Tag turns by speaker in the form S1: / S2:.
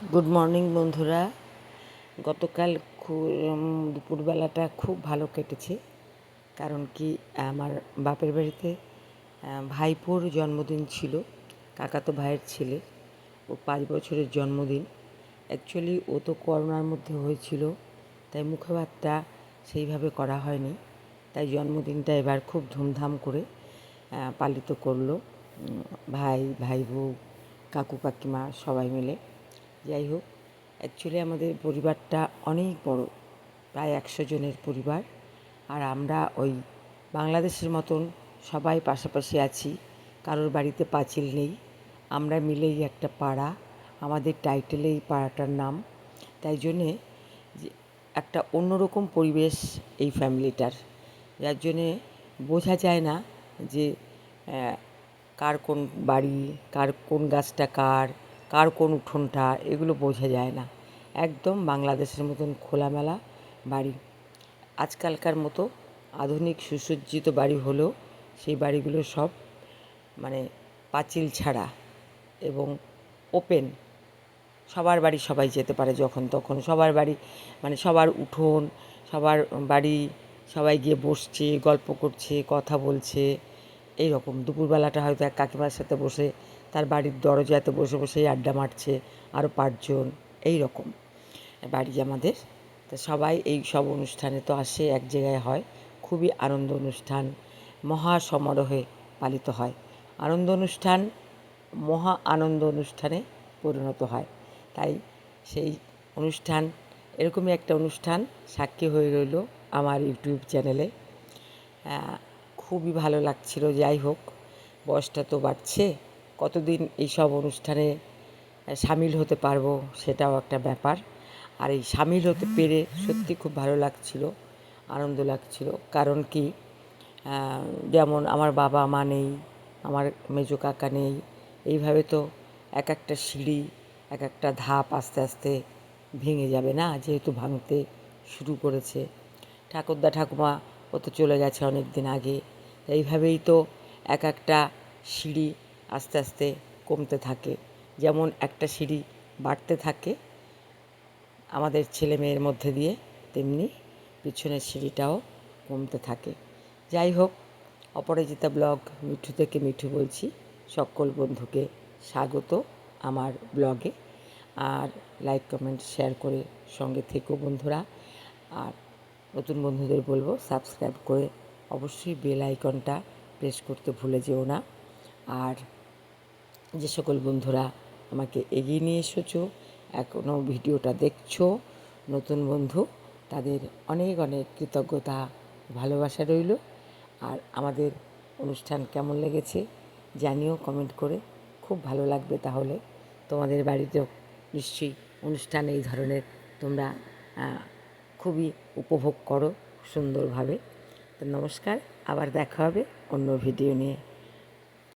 S1: Good morning বন্ধুরা। গতকাল দুপুরবেলাটা খুব ভালো কেটেছে, কারণ কি, আমার বাপের বাড়িতে ভাইপোর জন্মদিন ছিল, কাকাতো ভাইয়ের ছেলে, ও পাঁচ বছরের জন্মদিন। অ্যাকচুয়ালি ও তো করোনার মধ্যে হয়েছিল, তাই মুখভাতটা সেইভাবে করা হয়নি, তাই জন্মদিনটা এবার খুব ধুমধাম করে পালিত করল। ভাই ভাই বউ কাকু, কাকিমা সবাই মিলে যাই হোক অ্যাকচুয়ালি আমাদের পরিবারটা অনেক বড়, প্রায় একশো জনের পরিবার। আর আমরা ওই বাংলাদেশের মতন সবাই পাশাপাশি আছি, কারোর বাড়িতে পাঁচিল নেই। আমরা মিলেই একটা পাড়া, আমাদের টাইটেলে এই পাড়াটার নাম। তাই জন্যে একটা অন্যরকম পরিবেশ এই ফ্যামিলিটার। যার জন্যে বোঝা যায় না যে কার কোন বাড়ি, কার কোন গাছটা কার কার কোন উঠোনটা, এগুলো বোঝা যায় না। একদম বাংলাদেশের মতন খোলামেলা বাড়ি। আজকালকার মতো আধুনিক সুসজ্জিত বাড়ি হলেও সেই বাড়িগুলো সব মানে পাঁচিল ছাড়া এবং ওপেন সবার বাড়ি সবাই যেতে পারে যখন তখন। সবার বাড়ি মানে সবার উঠোন, সবার বাড়ি, সবাই গিয়ে বসছে, গল্প করছে, কথা বলছে এই রকম দুপুরবেলাটা হয়তো এক কাকিমার সাথে বসে তার বাড়ির দরজাতে বসে বসেই আড্ডা মারছে আরও পাঁচজন, এই রকম। বাড়ি আমাদের। তো সবাই এই সব অনুষ্ঠানে তো আসে, এক জায়গায় হয়। খুবই আনন্দ অনুষ্ঠান, মহা সমারোহে পালিত হয়। আনন্দ অনুষ্ঠান, মহা আনন্দ অনুষ্ঠানে পরিণত হয়। তাই সেই অনুষ্ঠান, এরকমই একটা অনুষ্ঠান সাক্ষী হয়ে রইল আমার ইউটিউব চ্যানেলে। খুবই ভালো লাগছিল, যাই হোক, বয়সটা তো বাড়ছে। কতদিন এইসব অনুষ্ঠানে সামিল হতে পারব সেটাও একটা ব্যাপার। আর এই সামিল হতে পেরে সত্যি খুব ভালো লাগছিল, আনন্দ লাগছিল। কারণ কি যেমন আমার বাবা মা নেই, আমার মেজো কাকা নেই, এইভাবে তো এক একটা সিঁড়ি, এক একটা ধাপ আস্তে আস্তে ভেঙে যাবে না, যেহেতু ভাঙতে শুরু করেছে। ঠাকুরদা ঠাকুমা ও তো চলে গেছে অনেক দিন আগে, এইভাবেই তো এক একটা সিঁড়ি আস্তে আস্তে কমতে থাকে। যেমন একটা সিঁড়ি বাড়তে থাকে আমাদের ছেলে মেয়ের মধ্যে দিয়ে, তেমনি পিছনের সিঁড়িটাও কমতে থাকে। যাই হোক, অপরাজিতা ব্লগ মিঠু থেকে মিঠু বলছি। সকল বন্ধুকে স্বাগত আমার ব্লগে। আর লাইক, কমেন্ট, শেয়ার করে সঙ্গে থেকো বন্ধুরা। আর নতুন বন্ধুদের বলব, সাবস্ক্রাইব করে অবশ্যই বেল আইকনটা প্রেস করতে ভুলে যেও না। আর যে সকল বন্ধুরা আমাকে এগিয়ে নিয়ে এসেছ, এখনও ভিডিওটা দেখছ, নতুন বন্ধু, তাদের অনেক অনেক কৃতজ্ঞতা, ভালোবাসা রইল। আর আমাদের অনুষ্ঠান কেমন লেগেছে জানিও কমেন্ট করে, খুব ভালো লাগবে তাহলে। তোমাদের বাড়িতেও নিশ্চয়ই অনুষ্ঠান এই ধরনের তোমরা খুবই উপভোগ করো সুন্দরভাবে। তো নমস্কার, আবার দেখা হবে অন্য ভিডিও নিয়ে।